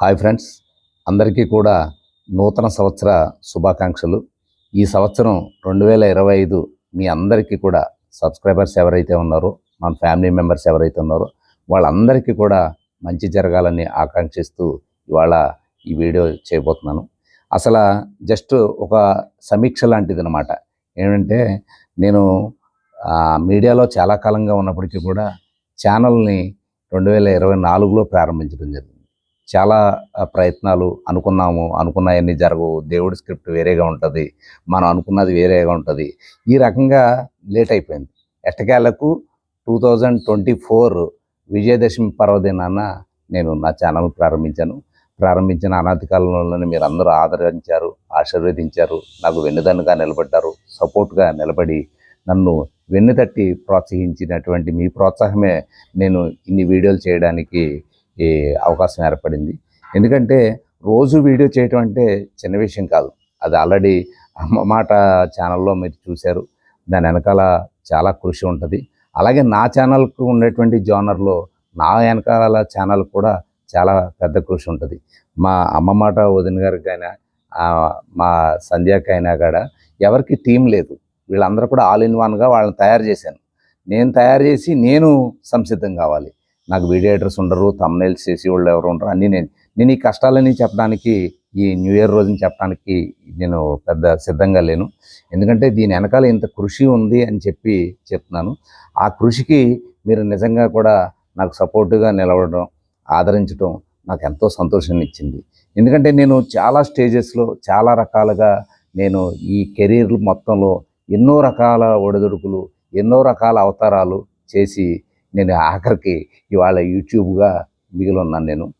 Hi friends. అందరికీ కూడా నూతన సంవత్సర శుభాకాంక్షలు. ఈ సంవత్సరం రెండు వేల ఇరవై ఐదు మీ అందరికీ కూడా సబ్స్క్రైబర్స్ ఎవరైతే ఉన్నారో మన ఫ్యామిలీ మెంబర్స్ ఎవరైతే ఉన్నారో వాళ్ళందరికీ కూడా మంచి జరగాలని ఆకాంక్షిస్తూ ఇవాళ ఈ వీడియో చేయబోతున్నాను. అసలు జస్ట్ ఒక సమీక్ష లాంటిది అనమాట ఏంటంటే నేను మీడియాలో చాలా కాలంగా ఉన్నప్పటికీ కూడా ఛానల్ని రెండు వేల ఇరవై నాలుగులో ప్రారంభించడం జరిగింది. చాలా ప్రయత్నాలు అనుకున్నాము. అనుకున్నాయన్నీ జరగవు. దేవుడి స్క్రిప్ట్ వేరేగా ఉంటుంది. మనం అనుకున్నది వేరేగా ఉంటుంది. ఈ రకంగా లేట్ అయిపోయింది. ఎట్టకేళ్ళకు two thousand twenty four Vijayadashami పర్వదినాన నేను నా ఛానల్ ప్రారంభించాను. ప్రారంభించిన అనాది కాలంలోనే మీరు అందరూ ఆదరించారు ఆశీర్వదించారు నాకు వెన్నుదన్నుగా నిలబడ్డారు సపోర్ట్గా నిలబడి నన్ను వెన్ను తట్టి ప్రోత్సహించినటువంటి మీ ప్రోత్సాహమే నేను ఇన్ని వీడియోలు చేయడానికి ఈ అవకాశం ఏర్పడింది. ఎందుకంటే రోజు వీడియో చేయటం అంటే చిన్న విషయం కాదు. అది ఆల్రెడీ అమ్మ మాట ఛానల్లో మీరు చూశారు. దాని వెనకాల చాలా కృషి ఉంటుంది. అలాగే నా ఛానల్కు ఉండేటువంటి జోనర్లో నా వెనకాల ఛానల్ కూడా చాలా పెద్ద కృషి ఉంటుంది. మా అమ్మ మాట వదిన గారికైనా మా సంధ్యాకైనా కూడా ఎవరికి టీం లేదు. వీళ్ళందరూ కూడా ఆల్ ఇన్ వన్గా వాళ్ళని తయారు చేశాను. నేను తయారు చేసి నేను సంసిద్ధం కావాలి. నాకు వీడియో ఎడిటర్స్ ఉండరు తమ్నైల్స్ చేసి వాళ్ళు ఎవరు ఉండరు. అన్నీ నేను నేను ఈ కష్టాలని చెప్పడానికి ఈ న్యూ ఇయర్ రోజుని చెప్పడానికి నేను పెద్ద సిద్ధంగా లేను. ఎందుకంటే దీని వెనకాల ఇంత కృషి ఉంది అని చెప్పి చెప్తున్నాను. ఆ కృషికి మీరు నిజంగా కూడా నాకు సపోర్టుగా నిలవడం ఆదరించడం నాకు ఎంతో సంతోషాన్ని ఇచ్చింది. ఎందుకంటే నేను చాలా స్టేజెస్లో చాలా రకాలుగా నేను ఈ కెరీర్ మొత్తంలో ఎన్నో రకాల ఒడిదుడుకులు ఎన్నో రకాల అవతారాలు చేసి నేను ఆఖరికి ఇవాళ యూట్యూబ్గా మిగిలి ఉన్నాను నేను.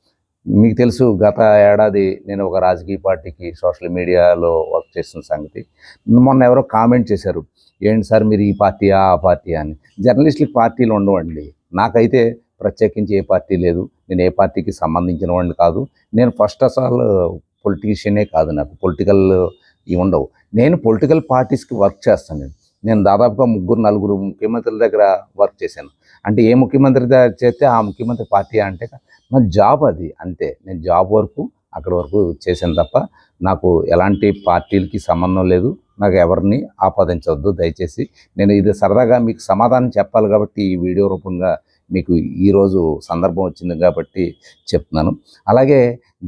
మీకు తెలుసు గత ఏడాది నేను ఒక రాజకీయ పార్టీకి సోషల్ మీడియాలో వర్క్ చేస్తున్న సంగతి. మొన్న ఎవరో కామెంట్ చేశారు ఏంటి సార్ మీరు ఈ పార్టీ ఆ పార్టీ అని. జర్నలిస్టులకు పార్టీలు ఉండవండి. నాకైతే ప్రత్యేకించి ఏ పార్టీ లేదు. నేను ఏ పార్టీకి సంబంధించిన వాడిని కాదు. నేను ఫస్ట్ ఆఫ్ ఆల్ పొలిటీషియనే కాదు నాకు. పొలిటికల్ ఇవి ఉండవు. నేను పొలిటికల్ పార్టీస్కి వర్క్ చేస్తాను నేను. నేను దాదాపుగా ముగ్గురు నలుగురు ముఖ్యమంత్రుల దగ్గర వర్క్ చేశాను. అంటే ఏ ముఖ్యమంత్రి దగ్గర చేస్తే ఆ ముఖ్యమంత్రి పార్టీ అంటే నా జాబ్ అది అంతే. నేను జాబ్ వరకు అక్కడ వరకు చేశాను తప్ప నాకు ఎలాంటి పార్టీలకి సంబంధం లేదు. నాకు ఎవరిని ఆపాదించవద్దు. దయచేసి నేను ఇది సరదాగా మీకు సమాధానం చెప్పాలి కాబట్టి ఈ వీడియో రూపంగా మీకు ఈరోజు సందర్భం వచ్చింది కాబట్టి చెప్తున్నాను. అలాగే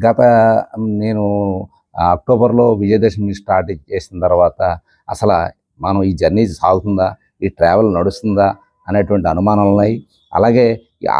గత నేను అక్టోబర్లో విజయదశమి స్టార్ట్ చేసిన తర్వాత అసలు మనం ఈ జర్నీ సాగుతుందా? ఈ ట్రావెల్ నడుస్తుందా? అనేటువంటి అనుమానాలు ఉన్నాయి అలాగే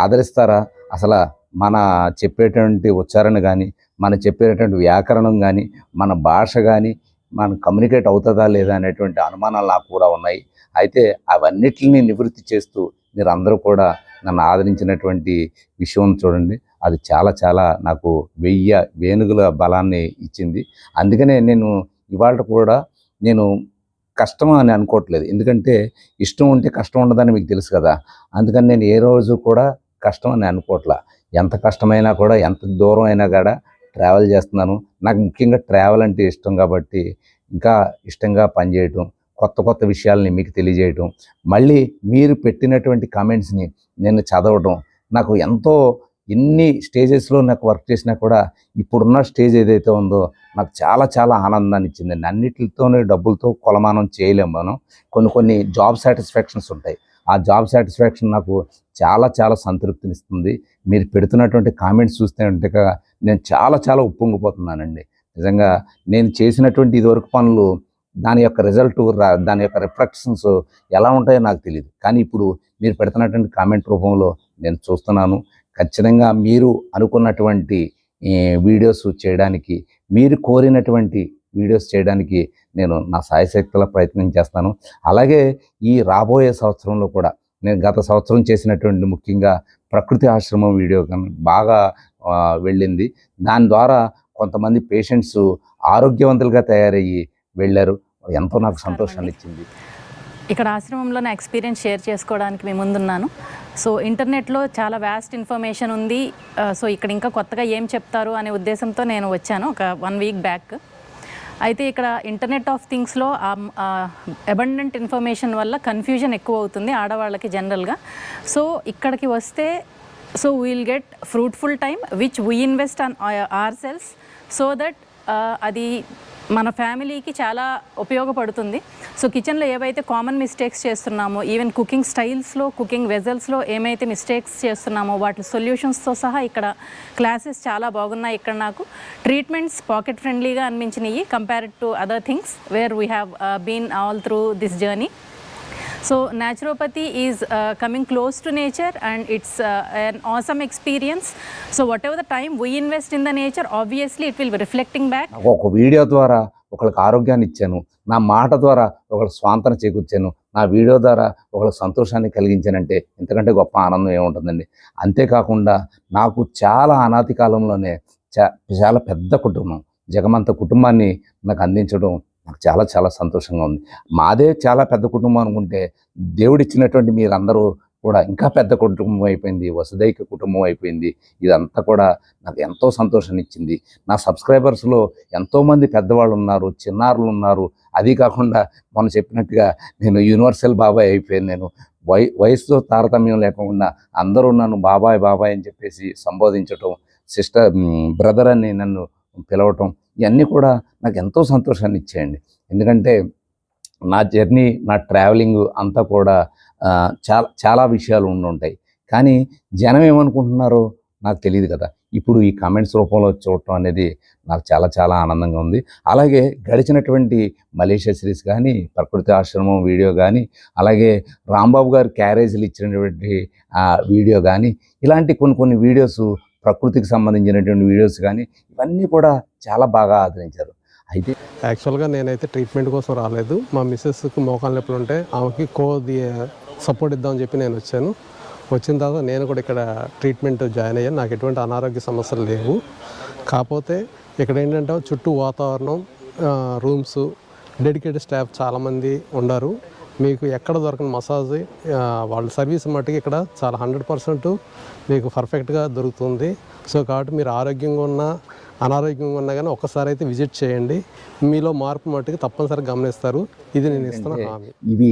ఆదరిస్తారా? అసలు మన చెప్పేటువంటి ఉచ్చారణ కానీ మన చెప్పేటువంటి వ్యాకరణం కానీ మన భాష కానీ మనం కమ్యూనికేట్ అవుతుందా లేదా అనేటువంటి అనుమానాలు నాకు కూడా ఉన్నాయి. అయితే అవన్నిటిని నివృత్తి చేస్తూ మీరు అందరూ కూడా నన్ను ఆదరించినటువంటి విషయం చూడండి. అది చాలా చాలా నాకు వెయ్యి వేణుగుల బలాన్ని ఇచ్చింది. అందుకనే నేను ఇవాళ కూడా నేను కష్టం అని అనుకోవట్లేదు. ఎందుకంటే ఇష్టం ఉంటే కష్టం ఉండదని మీకు తెలుసు కదా. అందుకని నేను ఏ రోజు కూడా కష్టం అని అనుకోవట్లా. ఎంత కష్టమైనా కూడా ఎంత దూరం అయినా కూడా ట్రావెల్ చేస్తున్నాను. నాకు ముఖ్యంగా ట్రావెల్ అంటే ఇష్టం కాబట్టి ఇంకా ఇష్టంగా పనిచేయటం కొత్త కొత్త విషయాలని మీకు తెలియజేయటం మళ్ళీ మీరు పెట్టినటువంటి కామెంట్స్ని నేను చదవటం నాకు ఎంతో ఎన్ని స్టేజెస్లో నాకు వర్క్ చేసినా కూడా ఇప్పుడున్న స్టేజ్ ఏదైతే ఉందో నాకు చాలా చాలా ఆనందాన్ని ఇచ్చిందండి అన్నిటితోనే డబ్బులతో కొలమానం చేయలేము మనం. కొన్ని కొన్ని జాబ్ సాటిస్ఫాక్షన్స్ ఉంటాయి. ఆ జాబ్ సాటిస్ఫాక్షన్ నాకు చాలా చాలా సంతృప్తినిస్తుంది. మీరు పెడుతున్నటువంటి కామెంట్స్ చూస్తే ఉంటే నేను చాలా చాలా ఉప్పొంగిపోతున్నానండి. నిజంగా నేను చేసినటువంటి ఇదివరకు పనులు దాని యొక్క రిజల్ట్ దాని యొక్క రిఫ్లెక్షన్స్ ఎలా ఉంటాయో నాకు తెలియదు కానీ ఇప్పుడు మీరు పెడుతున్నటువంటి కామెంట్ రూపంలో నేను చూస్తున్నాను. ఖచ్చితంగా మీరు అనుకున్నటువంటి వీడియోస్ చేయడానికి మీరు కోరినటువంటి వీడియోస్ చేయడానికి నేను నా సాయశక్తుల ప్రయత్నం చేస్తాను. అలాగే ఈ రాబోయే సంవత్సరంలో కూడా నేను గత సంవత్సరం చేసినటువంటి ముఖ్యంగా ప్రకృతి ఆశ్రమం వీడియో బాగా వెళ్ళింది. దాని ద్వారా కొంతమంది పేషెంట్స్ ఆరోగ్యవంతులుగా తయారయ్యి వెళ్ళారు. ఎంతో నాకు సంతోషాన్ని ఇచ్చింది. ఇక్కడ ఆశ్రమంలో నా ఎక్స్పీరియన్స్ షేర్ చేసుకోవడానికి మీ ముందున్నాను. సో ఇంటర్నెట్లో చాలా వ్యాస్ట్ ఇన్ఫర్మేషన్ ఉంది. సో ఇక్కడ ఇంకా కొత్తగా ఏం చెప్తారు అనే ఉద్దేశంతో నేను వచ్చాను ఒక వన్ వీక్ బ్యాక్ అయితే ఇక్కడ ఇంటర్నెట్ ఆఫ్ థింగ్స్లో అబండెంట్ ఇన్ఫర్మేషన్ వల్ల కన్ఫ్యూజన్ ఎక్కువ అవుతుంది ఆడవాళ్ళకి జనరల్గా సో ఇక్కడికి వస్తే so we'll get fruitful time which we invest on ourselves so that అది మన ఫ్యామిలీకి చాలా ఉపయోగపడుతుంది. సో కిచెన్లో ఏవైతే కామన్ మిస్టేక్స్ చేస్తున్నామో ఈవెన్ కుకింగ్ స్టైల్స్లో కుకింగ్ వెజల్స్లో ఏమైతే మిస్టేక్స్ చేస్తున్నామో వాటి సొల్యూషన్స్తో సహా ఇక్కడ క్లాసెస్ చాలా బాగున్నాయి ఇక్కడ నాకు. ట్రీట్మెంట్స్ పాకెట్ ఫ్రెండ్లీగా అనిపించినాయి compared to other things where we have been all through this journey. So naturopathy is uh, coming close to nature and it's uh, an awesome experience. So whatever the time we invest in the nature, obviously it will be reflecting back. నాకు ఒక video ద్వారా ఒకరికి ఆరోగ్యాన్ని ఇచ్చాను నా మాట ద్వారా ఒకరికి స్వాంతన చేకూర్చాను నా వీడియో ద్వారా ఒకరికి సంతోషాన్ని కలిగించానంటే ఇంతకంటే గొప్ప ఆనందం ఏముంటుందండి అంతేకాకుండా నాకు చాలా అనాది కాలంలోనే చా- చాలా పెద్ద కుటుంబం జగమంత కుటుంబాన్ని నాకు అందించడం నాకు చాలా చాలా సంతోషంగా ఉంది. మాదే చాలా పెద్ద కుటుంబం అనుకుంటే దేవుడిచ్చినటువంటి మీరందరూ కూడా ఇంకా పెద్ద కుటుంబం అయిపోయింది వసుదైక కుటుంబం అయిపోయింది. ఇదంతా కూడా నాకు ఎంతో సంతోషాన్ని ఇచ్చింది నా సబ్స్క్రైబర్స్లో ఎంతోమంది పెద్దవాళ్ళు ఉన్నారు చిన్నారులు ఉన్నారు అది కాకుండా మొన్న చెప్పినట్టుగా నేను యూనివర్సల్ బాబాయ్ అయిపోయాను నేను. వై వయసుతో తారతమ్యం లేకుండా అందరూ నన్ను బాబాయ్ బాబాయ్ అని చెప్పేసి సంబోధించటం సిస్టర్ బ్రదర్ అని నన్ను పిలవటం ఇవన్నీ కూడా నాకు ఎంతో సంతోషాన్ని ఇచ్చాయండి. ఎందుకంటే నా జర్నీ నా ట్రావెలింగ్ అంతా కూడా చాలా చాలా విషయాలు ఉండుంటాయి కానీ జనం ఏమనుకుంటున్నారో నాకు తెలియదు కదా. ఇప్పుడు ఈ కామెంట్స్ రూపంలో చూడటం అనేది నాకు చాలా చాలా ఆనందంగా ఉంది. అలాగే గడిచినటువంటి మలేషియా సిరీస్ కానీ ప్రకృతి ఆశ్రమం వీడియో కానీ అలాగే రాంబాబు గారు క్యారేజీలు ఇచ్చినటువంటి ఆ వీడియో కానీ ఇలాంటి కొన్ని కొన్ని వీడియోస్ ప్రకృతికి సంబంధించినటువంటి వీడియోస్ కానీ ఇవన్నీ కూడా చాలా బాగా ఆదరించారు. అయితే యాక్చువల్గా నేనైతే ట్రీట్మెంట్ కోసం రాలేదు. మా మిస్సెస్కి మోకాలు నొప్పులు ఉంటే ఆమెకి కో సపోర్ట్ ఇద్దామని చెప్పి నేను వచ్చాను. వచ్చిన తర్వాత నేను కూడా ఇక్కడ ట్రీట్మెంట్ జాయిన్ అయ్యాను. నాకు ఎటువంటి అనారోగ్య సమస్యలు లేవు. కాకపోతే ఇక్కడ ఏంటంటే చుట్టూ వాతావరణం రూమ్స్ డెడికేటెడ్ స్టాఫ్ చాలామంది ఉన్నారు మీకు ఎక్కడ దొరకని మసాజ్ వాళ్ళ సర్వీస్ మట్టుకు ఇక్కడ చాలా హండ్రెడ్ పర్సెంట్ మీకు పర్ఫెక్ట్గా దొరుకుతుంది. సో కాబట్టి మీరు ఆరోగ్యంగా ఉన్నా అనారోగ్యంగా ఉన్నా కానీ ఒక్కసారి అయితే విజిట్ చేయండి. మీలో మార్పు మట్టుకు తప్పనిసరిగా గమనిస్తారు. ఇది నేను ఇస్తున్న హామీ. ఇవి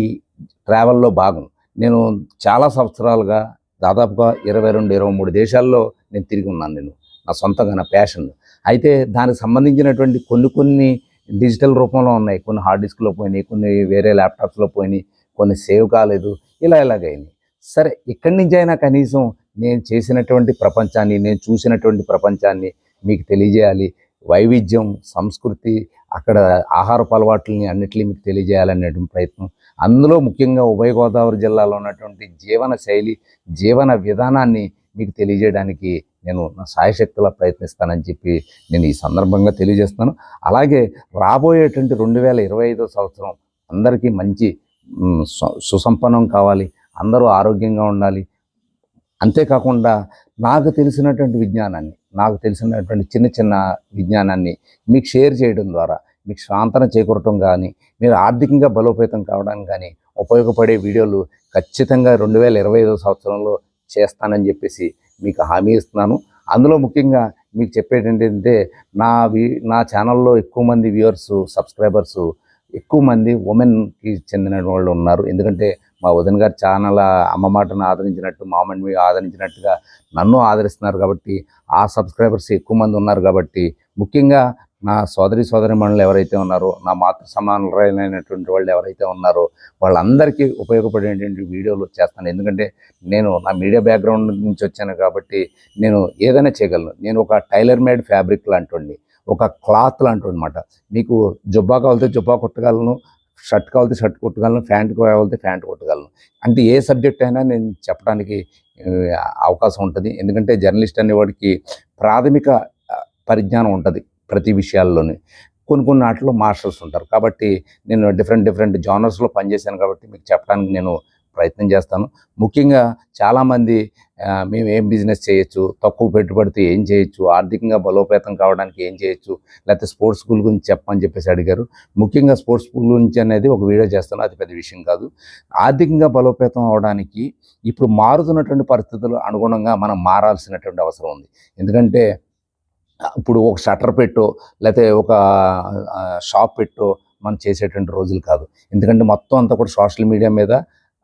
ట్రావెల్లో భాగం నేను చాలా సంవత్సరాలుగా దాదాపుగా ఇరవై రెండు ఇరవై మూడు దేశాల్లో నేను తిరిగి ఉన్నాను నేను. నా సొంతంగా నా ప్యాషన్ అయితే దానికి సంబంధించినటువంటి కొన్ని కొన్ని డిజిటల్ రూపంలో ఉన్నాయి. కొన్ని హార్డ్ డిస్క్లో పోయినాయి కొన్ని వేరే ల్యాప్టాప్స్లో పోయినాయి కొన్ని సేవ్ కాలేదు ఇలా ఇలాగైనాయి సరే ఇక్కడి నుంచి అయినా కనీసం నేను చేసినటువంటి ప్రపంచాన్ని నేను చూసినటువంటి ప్రపంచాన్ని మీకు తెలియజేయాలి. వైవిధ్యం సంస్కృతి అక్కడ ఆహారపు అలవాట్లని అన్నిటినీ మీకు తెలియజేయాలనేటువంటి ప్రయత్నం. అందులో ముఖ్యంగా ఉభయ గోదావరి జిల్లాలో ఉన్నటువంటి జీవన శైలి జీవన విధానాన్ని మీకు తెలియజేయడానికి నేను నా సాయశక్తులా ప్రయత్నిస్తానని చెప్పి నేను ఈ సందర్భంగా తెలియజేస్తున్నాను. అలాగే రాబోయేటువంటి రెండు వేల ఇరవై ఐదో సంవత్సరం అందరికీ మంచి సు- సుసంపన్నం కావాలి అందరూ ఆరోగ్యంగా ఉండాలి. అంతేకాకుండా నాకు తెలిసినటువంటి విజ్ఞానాన్ని నాకు తెలిసినటువంటి చిన్న చిన్న విజ్ఞానాన్ని మీకు షేర్ చేయడం ద్వారా మీకు శాంతన చేకూరటం కానీ మీరు ఆర్థికంగా బలోపేతం కావడం కానీ ఉపయోగపడే వీడియోలు ఖచ్చితంగా రెండు వేల ఇరవై ఐదో సంవత్సరంలో చేస్తానని చెప్పేసి మీకు హామీ ఇస్తున్నాను. అందులో ముఖ్యంగా మీకు చెప్పేది ఏంటంటే నా నా ఛానల్లో ఎక్కువ మంది వ్యూవర్స్ సబ్స్క్రైబర్స్ ఎక్కువ మంది ఉమెన్కి చెందిన వాళ్ళు ఉన్నారు. ఎందుకంటే మా వదిన గారి ఛానల్ అమ్మ మాటను ఆదరించినట్టు మామని మీ ఆదరించినట్టుగా నన్ను ఆదరిస్తున్నారు కాబట్టి ఆ సబ్స్క్రైబర్స్ ఎక్కువ మంది ఉన్నారు కాబట్టి ముఖ్యంగా నా సోదరి సోదరి మనులు ఎవరైతే ఉన్నారో నా మాతృ సమానులైనటువంటి వాళ్ళు ఎవరైతే ఉన్నారో వాళ్ళందరికీ ఉపయోగపడేటువంటి వీడియోలు చేస్తాను. ఎందుకంటే నేను నా మీడియా బ్యాక్గ్రౌండ్ నుంచి వచ్చాను కాబట్టి నేను ఏదైనా చేయగలను. నేను ఒక టైలర్ మేడ్ ఫ్యాబ్రిక్ లాంటి ఒక క్లాత్ లాంటి అనమాట మీకు జుబ్బా కావాలితే జుబ్బా కుట్టగలను షర్ట్ కావాలితే షర్ట్ కుట్టగలను ప్యాంట్ కావాలితే ప్యాంట్ కుట్టగలను. అంటే ఏ సబ్జెక్ట్ అయినా నేను చెప్పడానికి అవకాశం ఉంటుంది. ఎందుకంటే జర్నలిస్ట్ అనేవాడికి ప్రాథమిక పరిజ్ఞానం ఉంటుంది. ప్రతి విషయాల్లోనే. కొన్ని కొన్ని వాటిలో మాస్టర్స్ ఉంటారు. కాబట్టి నేను డిఫరెంట్ డిఫరెంట్ జానర్స్లో పనిచేశాను కాబట్టి మీకు చెప్పడానికి నేను ప్రయత్నం చేస్తాను. ముఖ్యంగా చాలామంది మేము ఏం బిజినెస్ చేయొచ్చు తక్కువ పెట్టుబడితో ఏం చేయొచ్చు ఆర్థికంగా బలోపేతం కావడానికి ఏం చేయొచ్చు లేకపోతే స్పోర్ట్స్ స్కూల్ గురించి చెప్పని చెప్పేసి అడిగారు. ముఖ్యంగా స్పోర్ట్స్ స్కూల్ గురించి అనేది ఒక వీడియో చేస్తాను. అది పెద్ద విషయం కాదు. ఆర్థికంగా బలోపేతం అవడానికి ఇప్పుడు మారుతున్నటువంటి పరిస్థితులు అనుగుణంగా మనం మారాల్సినటువంటి అవసరం ఉంది. ఎందుకంటే ఇప్పుడు ఒక షట్టర్ పెట్టో లేకపోతే ఒక షాప్ పెట్టో మనం చేసేటువంటి రోజులు కాదు. ఎందుకంటే మొత్తం అంతా కూడా సోషల్ మీడియా మీద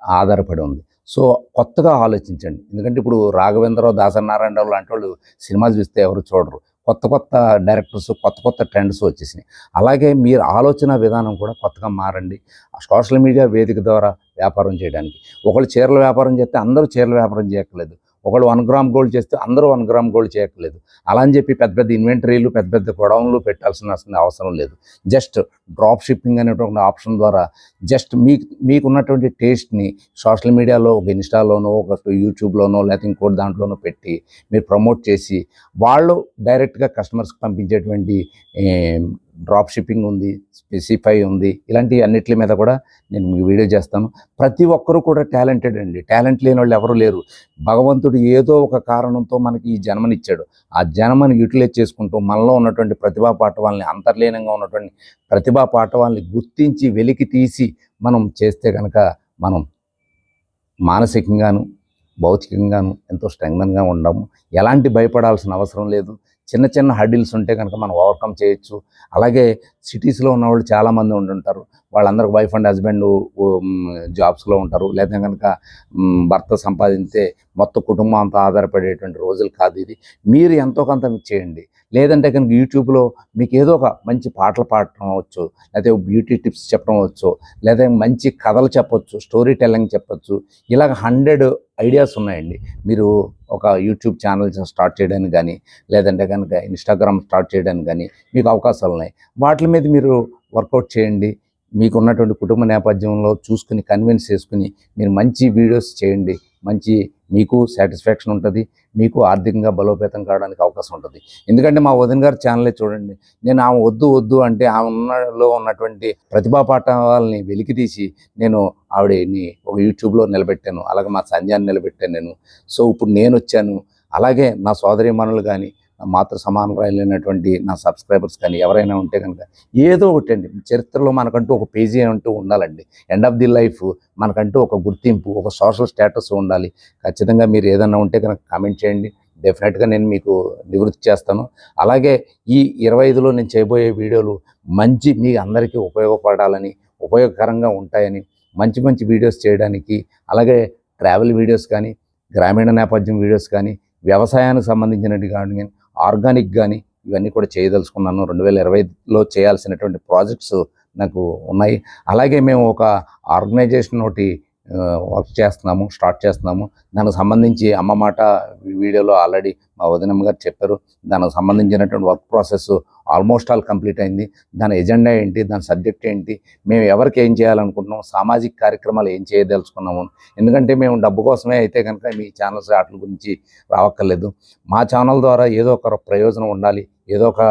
ఆధారపడి ఉంది. సో కొత్తగా ఆలోచించండి. ఎందుకంటే ఇప్పుడు రాఘవేంద్రరావు దాసనారాయణరావు లాంటి వాళ్ళు సినిమాలు చూస్తే ఎవరు చూడరు. కొత్త కొత్త డైరెక్టర్స్ కొత్త కొత్త ట్రెండ్స్ వచ్చేసినాయి. అలాగే మీరు ఆలోచన విధానం కూడా కొత్తగా మారండి. ఆ సోషల్ మీడియా వేదిక ద్వారా వ్యాపారం చేయడానికి. ఒకళ్ళు చీరల వ్యాపారం చేస్తే అందరూ చీరల వ్యాపారం చేయక్కర్లేదు. ఒకళ్ళు వన్ గ్రామ్ గోల్డ్ చేస్తే అందరూ వన్ గ్రామ్ గోల్డ్ చేయట్లేదు అలా అని చెప్పి పెద్ద పెద్ద ఇన్వెంటరీలు పెద్ద పెద్ద గొడవలు పెట్టాల్సిన అవసరం లేదు. జస్ట్ డ్రాప్ షిప్పింగ్ అనేటువంటి ఆప్షన్ ద్వారా జస్ట్ మీకు మీకున్నటువంటి టేస్ట్ని సోషల్ మీడియాలో ఒక ఇన్స్టాలోనో ఒక యూట్యూబ్లోనో లేకపోతే ఇంకోటి దాంట్లోనో పెట్టి మీరు ప్రమోట్ చేసి వాళ్ళు డైరెక్ట్గా కస్టమర్స్కి పంపించేటువంటి డ్రాప్ షిప్పింగ్ ఉంది స్పెసిఫై ఉంది ఇలాంటి అన్నిటి మీద కూడా నేను మీకు వీడియో చేస్తాను. ప్రతి ఒక్కరూ కూడా టాలెంటెడ్ అండి. టాలెంట్ లేని వాళ్ళు ఎవరు లేరు. భగవంతుడు ఏదో ఒక కారణంతో మనకి ఈ జన్మనిచ్చాడు. ఆ జన్మని యూటిలైజ్ చేసుకుంటూ మనలో ఉన్నటువంటి ప్రతిభా పాఠవాల్ని అంతర్లీనంగా ఉన్నటువంటి ప్రతిభా పాఠవాల్ని గుర్తించి వెలికి తీసి మనం చేస్తే కనుక మనం మానసికంగాను భౌతికంగాను ఎంతో స్ట్రెంగ్గా ఉండము. ఎలాంటి భయపడాల్సిన అవసరం లేదు. చిన్న చిన్న హడిల్స్ ఉంటే కనుక మనం ఓవర్కమ్ చేయొచ్చు. అలాగే సిటీస్లో ఉన్న వాళ్ళు చాలామంది ఉంటుంటారు వాళ్ళందరూ వైఫ్ అండ్ హస్బెండ్ జాబ్స్లో ఉంటారు. లేదా కనుక భర్త సంపాదించే మొత్తం కుటుంబం అంతా ఆధారపడేటువంటి రోజులు కాదు ఇది. మీరు ఎంతో కొంత చేయండి. లేదంటే కనుక యూట్యూబ్లో మీకు ఏదో ఒక మంచి పాటలు పాడటం అవచ్చు లేకపోతే బ్యూటీ టిప్స్ చెప్పడం అవచ్చు లేదా మంచి కథలు చెప్పొచ్చు స్టోరీ టెల్లింగ్ చెప్పొచ్చు. ఇలాగ హండ్రెడ్ ఐడియాస్ ఉన్నాయండి. మీరు ఒక యూట్యూబ్ ఛానల్ స్టార్ట్ చేయడానికి కానీ లేదంటే కనుక ఇన్స్టాగ్రామ్ స్టార్ట్ చేయడానికి కానీ మీకు అవకాశాలు ఉన్నాయి. వాటి మీద మీరు వర్కౌట్ చేయండి. మీకు ఉన్నటువంటి కుటుంబ నేపథ్యంలో చూసుకుని కన్విన్స్ చేసుకుని మీరు మంచి వీడియోస్ చేయండి. మంచి మీకు సాటిస్ఫాక్షన్ ఉంటుంది మీకు ఆర్థికంగా బలోపేతం కావడానికి అవకాశం ఉంటుంది. ఎందుకంటే మా వదిన గారి ఛానలే చూడండి నేను ఆమె వద్దు వద్దు అంటే ఆమె ఉన్నలో ఉన్నటువంటి ప్రతిభా పాఠాలని వెలికితీసి నేను ఆవిడని ఒక యూట్యూబ్లో నిలబెట్టాను అలాగే మా సంధ్యాన్ని నిలబెట్టాను నేను. సో ఇప్పుడు నేను వచ్చాను అలాగే నా సోదరిమణులు కానీ మాతృ సమానరాయలైనటువంటి నా సబ్స్క్రైబర్స్ కానీ ఎవరైనా ఉంటే కనుక ఏదో ఒకటి అండి. చరిత్రలో మనకంటూ ఒక పేజీ అంటూ ఉండాలండి. ఎండ్ ఆఫ్ ది లైఫ్ మనకంటూ ఒక గుర్తింపు ఒక సోషల్ స్టేటస్ ఉండాలి. ఖచ్చితంగా మీరు ఏదైనా ఉంటే కనుక కామెంట్ చేయండి. డెఫినెట్గా నేను మీకు నివృత్తి చేస్తాను. అలాగే ఈ ఇరవై ఐదులో నేను చేయబోయే వీడియోలు మంచి మీ అందరికీ ఉపయోగపడాలని ఉపయోగకరంగా ఉంటాయని మంచి మంచి వీడియోస్ చేయడానికి అలాగే ట్రావెల్ వీడియోస్ కానీ గ్రామీణ నేపథ్యం వీడియోస్ కానీ వ్యవసాయానికి సంబంధించినవి కానీ ఆర్గానిక్ కానీ ఇవన్నీ కూడా చేయదలుచుకున్నాను. రెండు వేల ఇరవైలో చేయాల్సినటువంటి ప్రాజెక్ట్స్ నాకు ఉన్నాయి. అలాగే మేము ఒక ఆర్గనైజేషన్ ఒకటి వర్క్ చేస్తున్నాము స్టార్ట్ చేస్తున్నాము. దానికి సంబంధించి అమ్మ మాట వీడియోలో ఆల్రెడీ మా వదినమ్మ గారు చెప్పారు. దానికి సంబంధించినటువంటి work process almost all complete అయింది. దాని ఎజెండా ఏంటి దాని సబ్జెక్ట్ ఏంటి మేము ఎవరికి ఏం చేయాలనుకుంటున్నాం సామాజిక కార్యక్రమాలు ఏం చేయదలుచుకున్నాము. ఎందుకంటే మేము డబ్బు కోసమే అయితే కనుక మీ ఛానల్స్ వాటి గురించి రావక్కర్లేదు. మా ఛానల్ ద్వారా ఏదో ఒక ప్రయోజనం ఉండాలి ఏదో ఒక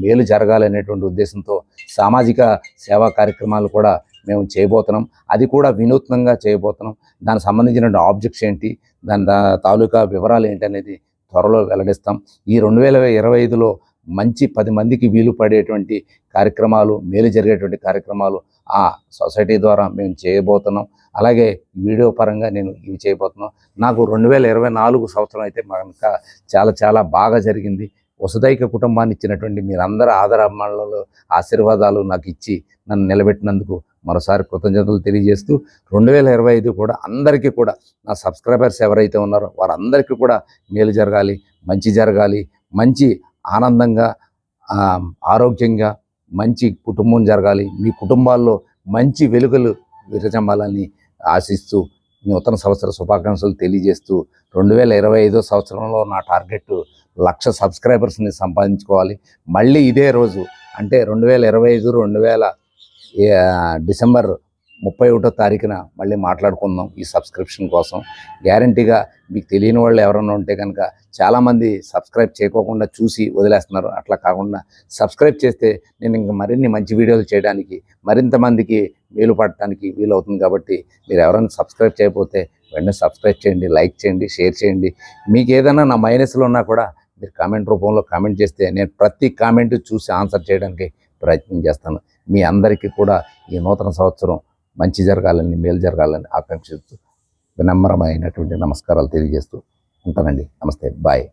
మేలు జరగాలి అనేటువంటి ఉద్దేశంతో సామాజిక సేవా కార్యక్రమాలు కూడా మేము చేయబోతున్నాం. అది కూడా వినూత్నంగా చేయబోతున్నాం. దానికి సంబంధించిన ఆబ్జెక్ట్స్ ఏంటి? దాని దా- తాలూకా వివరాలు ఏంటి అనేది త్వరలో వెల్లడిస్తాం. ఈ రెండు వేల ఇరవై ఐదులో మంచి పది మందికి వీలు పడేటువంటి కార్యక్రమాలు మేలు జరిగేటువంటి కార్యక్రమాలు ఆ సొసైటీ ద్వారా మేము చేయబోతున్నాం. అలాగే వీడియో పరంగా నేను ఇవి చేయబోతున్నాం. నాకు రెండు వేల ఇరవై నాలుగు సంవత్సరం అయితే మనక చాలా చాలా బాగా జరిగింది. వసుదైక కుటుంబాన్ని ఇచ్చినటువంటి మీరందరూ ఆదరాభిమానులలో ఆశీర్వాదాలు నాకు ఇచ్చి నన్ను నిలబెట్టినందుకు మరోసారి కృతజ్ఞతలు తెలియజేస్తూ రెండు వేల ఇరవై ఐదు కూడా అందరికీ కూడా నా సబ్స్క్రైబర్స్ ఎవరైతే ఉన్నారో వారందరికీ కూడా మేలు జరగాలి మంచి జరగాలి మంచి ఆనందంగా ఆరోగ్యంగా మంచి కుటుంబం జరగాలి మీ కుటుంబాల్లో మంచి వెలుగులు విరజమ్మాలని ఆశిస్తూ నూతన సంవత్సర శుభాకాంక్షలు తెలియజేస్తూ రెండు వేల ఇరవై ఐదో సంవత్సరంలో నా టార్గెట్ లక్ష సబ్స్క్రైబర్స్ని సంపాదించుకోవాలి. మళ్ళీ ఇదే రోజు అంటే రెండు వేల ఇరవై ఐదు రెండు వేల డిసెంబర్ ముప్పై ఒకటో తారీఖున మళ్ళీ మాట్లాడుకుందాం ఈ సబ్స్క్రిప్షన్ కోసం. గ్యారంటీగా మీకు తెలియని వాళ్ళు ఎవరైనా ఉంటే కనుక చాలామంది సబ్స్క్రైబ్ చేయకోకుండా చూసి వదిలేస్తున్నారు. అట్లా కాకుండా సబ్స్క్రైబ్ చేస్తే నేను ఇంకా మరిన్ని మంచి వీడియోలు చేయడానికి మరింత మందికి వీలు పడటానికి వీలవుతుంది కాబట్టి మీరు ఎవరైనా సబ్స్క్రైబ్ చేయకపోతే వెంటనే సబ్స్క్రైబ్ చేయండి లైక్ చేయండి షేర్ చేయండి. మీకు ఏదైనా నా మైనస్లో ఉన్నా కూడా మీరు కామెంట్ రూపంలో కామెంట్ చేస్తే నేను ప్రతి కామెంట్ చూసి ఆన్సర్ చేయడానికి ప్రయత్నం చేస్తాను. మీ అందరికీ కూడా ఈ నూతన సంవత్సరం మంచి జరగాలని మేలు జరగాలని ఆకాంక్షిస్తూ వినమ్రమైనటువంటి నమస్కారాలు తెలియజేస్తూ ఉంటానండి. నమస్తే. బాయ్.